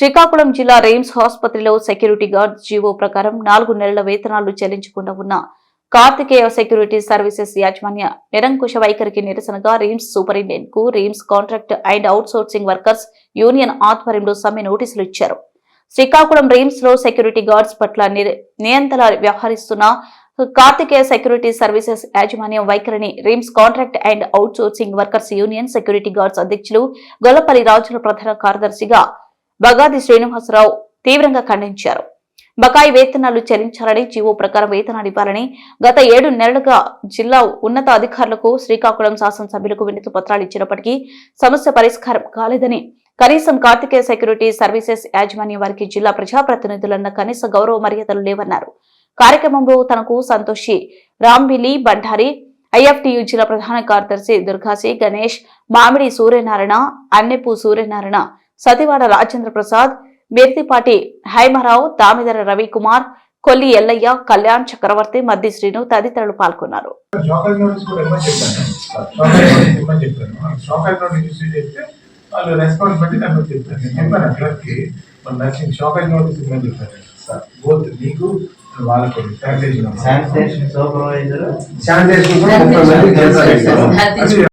శ్రీకాకుళం జిల్లా రెయిమ్స్ ఆసుపత్రిలో security guard GO ప్రకారం నాలుగు నెలల వేతనాలు చెల్లించకుండా ఉన్న కార్తికేయ సెక్యూరిటీ సర్వీసెస్ యాజమాన్య నిరంకుశ వైఖరికి నిరసనగా RIMS సూపరింటెండెంట్కు RIMS contract and outsourcing workers union ఆధ్వర్యంలో సమ్మె నోటీసులు ఇచ్చారు. శ్రీకాకుళం రీమ్స్లో సెక్యూరిటీ గార్డ్స్ పట్ల నియంత్రణ వ్యవహరిస్తున్న కార్తికేయ సెక్యూరిటీ సర్వీసెస్ యాజమాన్యం వైఖరిని RIMS contract and outsourcing workers union security guards అధ్యక్షులు గొల్లపల్లి రాజుల ప్రధాన కార్యదర్శిగా బగాది శ్రీనివాసరావు తీవ్రంగా ఖండించారు. బకాయి వేతనాలు చెల్లించాలని జీవో ప్రకారం వేతనాలు ఇవ్వాలని గత ఏడు నెలలుగా జిల్లా ఉన్నత అధికారులకు శ్రీకాకుళం శాసనసభ్యులకు వినతి పత్రాలు ఇచ్చినప్పటికీ సమస్య పరిష్కారం కాలేదని కనీసం కార్తికేయ సెక్యూరిటీ సర్వీసెస్ యాజమాన్యం వారికి జిల్లా ప్రజాప్రతినిధులన్న కనీస గౌరవ మర్యాదలు లేవన్నారు. కార్యక్రమంలో తనకు సంతోషి రాంబిలి బండారి ఐఎఫ్టియు జిల్లా ప్రధాన కార్యదర్శి దుర్గాసి గణేష్ మామిడి సూర్యనారాయణ అన్నెపు సూర్యనారాయణ సతివాడ రాజేంద్ర ప్రసాద్ మిర్తిపాటి హైమరావు దామిదర రవికుమార్ కొల్లి ఎల్లయ్య కళ్యాణ్ చక్రవర్తి మద్ది శ్రీను తదితరులు పాల్గొన్నారు. వాళ్ళు రెస్పాన్స్ బట్టి నాకు నేను చెప్పాను మన నోటీస్ ఇవ్వమని చెప్పాను సార్ బోత్ వాళ్ళకి శానిటేషన్ శానిటేషన్ సూపర్వైజర్. శానిటేషన్